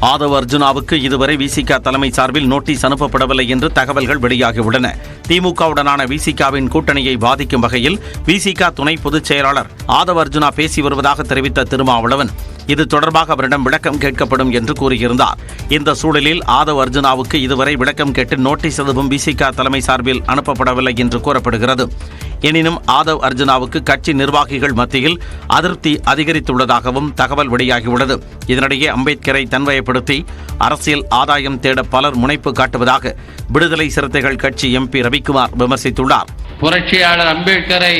ஆதவ் அர்ஜுனாவுக்கு இதுவரை விசிக தலைமை சார்பில் நோட்டீஸ் அனுப்பப்படவில்லை என்று தகவல்கள் வெளியாகியுள்ளன. திமுகவுடனான விசிகாவின் கூட்டணியை பாதிக்கும் வகையில் விசிக துணை பொதுச் செயலாளர் ஆதவ் அர்ஜுனா பேசி வருவதாக தெரிவித்த திருமாவளவன் இது தொடர்பாக அவரிடம் விளக்கம் கேட்கப்படும் என்று கூறியிருந்தார். இந்த சூழலில் ஆதவ் அர்ஜுனாவுக்கு இதுவரை விளக்கம் கேட்டு நோட்டீஸ் எதுவும் விசிக தலைமை சார்பில் அனுப்பப்படவில்லை என்று கூறப்படுகிறது. எனினும் ஆதவ் அர்ஜுனாவுக்கு கட்சி நிர்வாகிகள் மத்தியில் அதிருப்தி அதிகரித்துள்ளதாகவும் தகவல் வெளியாகியுள்ளது. இதனிடையே அம்பேத்கரை தன்வயப்படுத்தி அரசியல் ஆதாயம் தேட பலர் முனைப்பு காட்டுவதாக விடுதலை சிறுத்தைகள் கட்சி எம்பி ரவிக்குமார் விமர்சித்துள்ளார். புரட்சியாளர் அம்பேத்கரை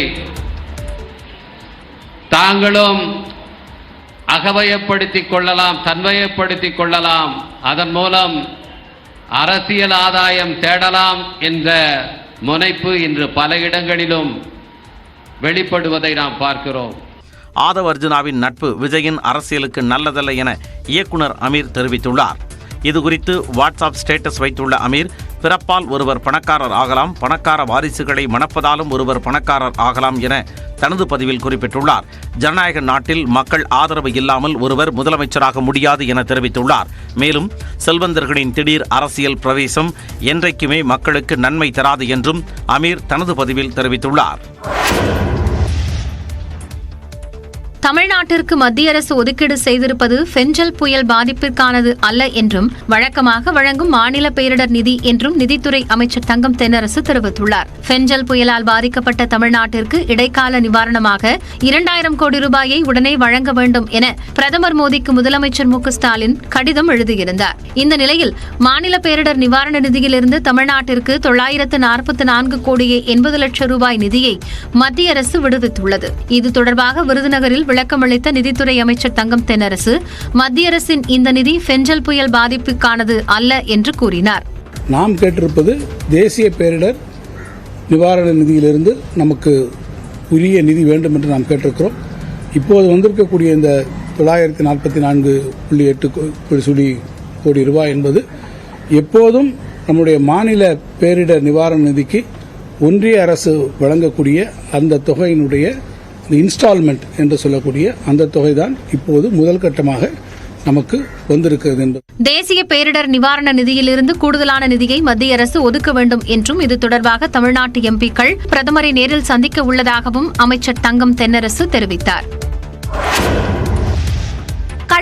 தாங்களும் அகவயப்படுத்திக் கொள்ளலாம் தன்வயப்படுத்திக் கொள்ளலாம். அதன் மூலம் அரசியல் ஆதாயம் தேடலாம் என்ற முனைப்பு இன்று பல இடங்களிலும் வெளிப்படுவதை நாம் பார்க்கிறோம். ஆதவ் அர்ஜுனாவின் நட்பு விஜயின் அரசியலுக்கு நல்லதல்ல என இயக்குனர் அமீர் தெரிவித்துள்ளார். இதுகுறித்து வாட்ஸ்அப் ஸ்டேட்டஸ் வைத்துள்ள அமீர் பிறப்பால் ஒருவர் பணக்காரர் ஆகலாம் பணக்கார வாரிசுகளை மணப்பதாலும் ஒருவர் பணக்காரர் ஆகலாம் என தனது பதிவில் குறிப்பிட்டுள்ளார். ஜனநாயக நாட்டில் மக்கள் ஆதரவு இல்லாமல் ஒருவர் முதலமைச்சராக முடியாது என தெரிவித்துள்ளார். மேலும் செல்வந்தர்களின் திடீர் அரசியல் பிரவேசம் என்றைக்குமே மக்களுக்கு நன்மை தராது என்றும் அமீர் தனது பதிவில் தெரிவித்துள்ளார். தமிழ்நாட்டிற்கு மத்திய அரசு ஒதுக்கீடு செய்திருப்பது ஃபெஞ்சல் புயல் பாதிப்பிற்கானது அல்ல என்றும் வழக்கமாக வழங்கும் மாநில பேரிடர் நிதி என்றும் நிதித்துறை அமைச்சர் தங்கம் தென்னரசு தெரிவித்துள்ளார். ஃபெஞ்சல் புயலால் பாதிக்கப்பட்ட தமிழ்நாட்டிற்கு இடைக்கால நிவாரணமாக இரண்டாயிரம் கோடி ரூபாயை உடனே வழங்க வேண்டும் என பிரதமர் மோடிக்கு முதலமைச்சர் மு ஸ்டாலின் கடிதம் எழுதியிருந்தார். இந்த நிலையில் மாநில பேரிடர் நிவாரண நிதியிலிருந்து தமிழ்நாட்டிற்கு தொள்ளாயிரத்து நாற்பத்தி நான்கு கோடியே எண்பது லட்சம் ரூபாய் நிதியை மத்திய அரசு விடுவித்துள்ளது. இது தொடர்பாக விருதுநகரில் விளக்கமளித்த நிதித்துறை அமைச்சர் தங்கம் தென்னரசு மத்திய அரசின் இந்த நிதி ஃபெஞ்சல் புயல் பாதிப்புக்கானது அல்ல என்று கூறினார். நாம் கேட்டிருப்பது தேசிய பேரிடர் நிவாரண நிதியிலிருந்து நமக்கு உரிய நிதி வேண்டும் என்று நாம் கேட்டிருக்கிறோம். இப்போது வந்திருக்கக்கூடிய இந்த தொள்ளாயிரத்தி நாற்பத்தி நான்கு புள்ளி எட்டு கோ- சுழி கோடி ரூபாய் என்பது எப்போதும் நம்முடைய மாநில பேரிடர் நிவாரண நிதிக்கு ஒன்றிய அரசு வழங்கக்கூடிய அந்த தொகையினுடைய இன்ஸ்டால்மெண்ட் என்று சொல்லக்கூடிய அந்த தொகைதான் இப்போது முதல் கட்டமாக நமக்கு வந்திருக்கிறது தேசிய பேரிடர் நிவாரண நிதியிலிருந்து கூடுதலான நிதியை மத்திய அரசு ஒதுக்க வேண்டும் என்றும் இது தொடர்பாக தமிழ்நாட்டு எம்பிக்கள் பிரதமரை நேரில் சந்திக்க உள்ளதாகவும் அமைச்சர் தங்கம் தென்னரசு தெரிவித்தார்.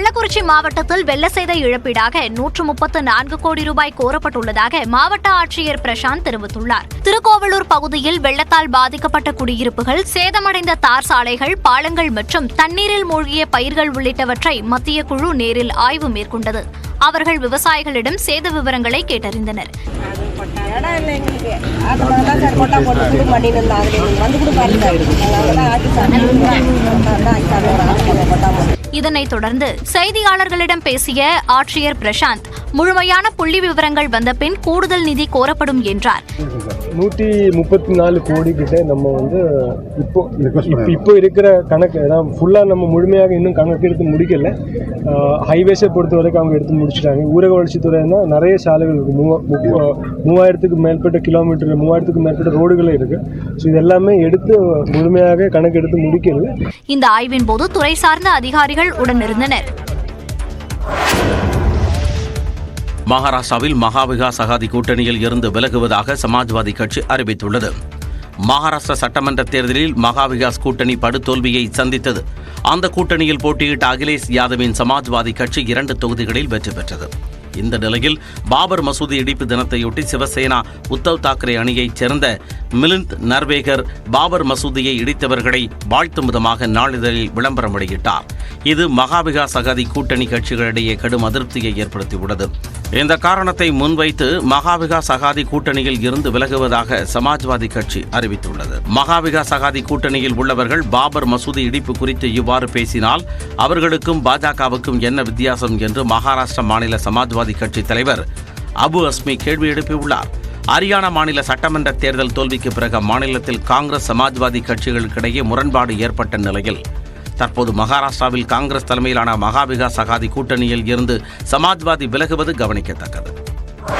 கள்ளக்குறிச்சி மாவட்டத்தில் வெள்ள சேத இழப்பீடாக நூற்று முப்பத்து நான்கு கோடி ரூபாய் கோரப்பட்டுள்ளதாக மாவட்ட ஆட்சியர் பிரசாந்த் தெரிவித்துள்ளார். திருக்கோவலூர் பகுதியில் வெள்ளத்தால் பாதிக்கப்பட்ட குடியிருப்புகள் சேதமடைந்த தார் சாலைகள் பாலங்கள் மற்றும் தண்ணீரில் மூழ்கிய பயிர்கள் உள்ளிட்டவற்றை மத்திய குழு நேரில் ஆய்வு மேற்கொண்டது. அவர்கள் விவசாயிகளிடம் சேத விவரங்களை கேட்டறிந்தனர். இடம் இல்லை எங்களுக்கு அதனால தான் சார் கொட்டா போட்டு பண்ணிட்டு இருந்தோம் அதில் வந்து கூட பாருங்க நாங்கள் கொட்டா போட்டு இதனைத் தொடர்ந்து செய்தியாளர்களிடம் பேசிய ஆட்சியர் பிரசாந்த் முழுமையான புள்ளி விவரங்கள் வந்த பின் கூடுதல் நிதி கோரப்படும் என்றார். நூற்றி முப்பத்தி நாலு கோடி கிட்ட நம்ம வந்து இப்போ இப்போ- இருக்கிற கணக்கு அதான் ஃபுல்லாக நம்ம முழுமையாக இன்னும் கணக்கு எடுத்து முடிக்கல. ஹைவேஸை பொறுத்த வரைக்கும் அவங்க எடுத்து முடிச்சிட்டாங்க. ஊரக வளர்ச்சித்துறைனா நிறைய சாலைகள் இருக்குது மூவாயிரத்துக்கு மேற்பட்ட கிலோமீட்டர் மூவாயிரத்துக்கு மேற்பட்ட ரோடுகளே இருக்குது ஸோ இது எல்லாமே எடுத்து முழுமையாக கணக்கு எடுத்து முடிக்கல இந்த ஆய்வின் போது துறை சார்ந்த அதிகாரிகள் உடனிருந்தனர். மகாராஷ்டிராவில் மகாவிகாஸ் அகாதி கூட்டணியில் இருந்து விலகுவதாக சமாஜ்வாதி கட்சி அறிவித்துள்ளது. மகாராஷ்டிரா சட்டமன்ற தேர்தலில் மகாவிகாஸ் கூட்டணி படுதோல்வியை சந்தித்தது. அந்த கூட்டணியில் போட்டியிட்ட அகிலேஷ் யாதவின் சமாஜ்வாதி கட்சி இரண்டு தொகுதிகளில் வெற்றி பெற்றது. இந்த நிலையில் பாபர் மசூதி இடிப்பு தினத்தையொட்டி சிவசேனா உத்தவ் தாக்கரே அணியைச் சேர்ந்த மிலிந்த் நர்வேகர் பாபர் மசூதியை இடித்தவர்களை வாழ்த்தும் விதமாக நாளிதழில் விளம்பரம் வெளியிட்டார். இது மகாவிகாஸ் அகாதி கூட்டணி கட்சிகளிடையே கடும் அதிருப்தியை ஏற்படுத்தியுள்ளது. இந்த காரணத்தை முன்வைத்து மகாவிகாஸ் அகாதி கூட்டணியில் இருந்து விலகுவதாக சமாஜ்வாதி கட்சி அறிவித்துள்ளது. மகாவிகாஸ் அகாதி கூட்டணியில் உள்ளவர்கள் பாபர் மசூதி இடிப்பு குறித்து இவ்வாறு பேசினால் அவர்களுக்கும் பாஜகவுக்கும் என்ன வித்தியாசம் என்று மகாராஷ்டிர மாநில சமாஜ்வாதி கட்சி தலைவர் அபு அஸ்மி கேள்வி எழுப்பியுள்ளார். ஹரியானா மாநில சட்டமன்ற தேர்தல் தோல்விக்கு பிறகு மாநிலத்தில் காங்கிரஸ் சமாஜ்வாதி கட்சிகளுக்கிடையே முரண்பாடு ஏற்பட்ட நிலையில் தற்போது மகாராஷ்டிராவில் காங்கிரஸ் தலைமையிலான மகாவிகாஸ் அகாதி கூட்டணியில் இருந்து சமாஜ்வாதி விலகுவது கவனிக்கத்தக்கது.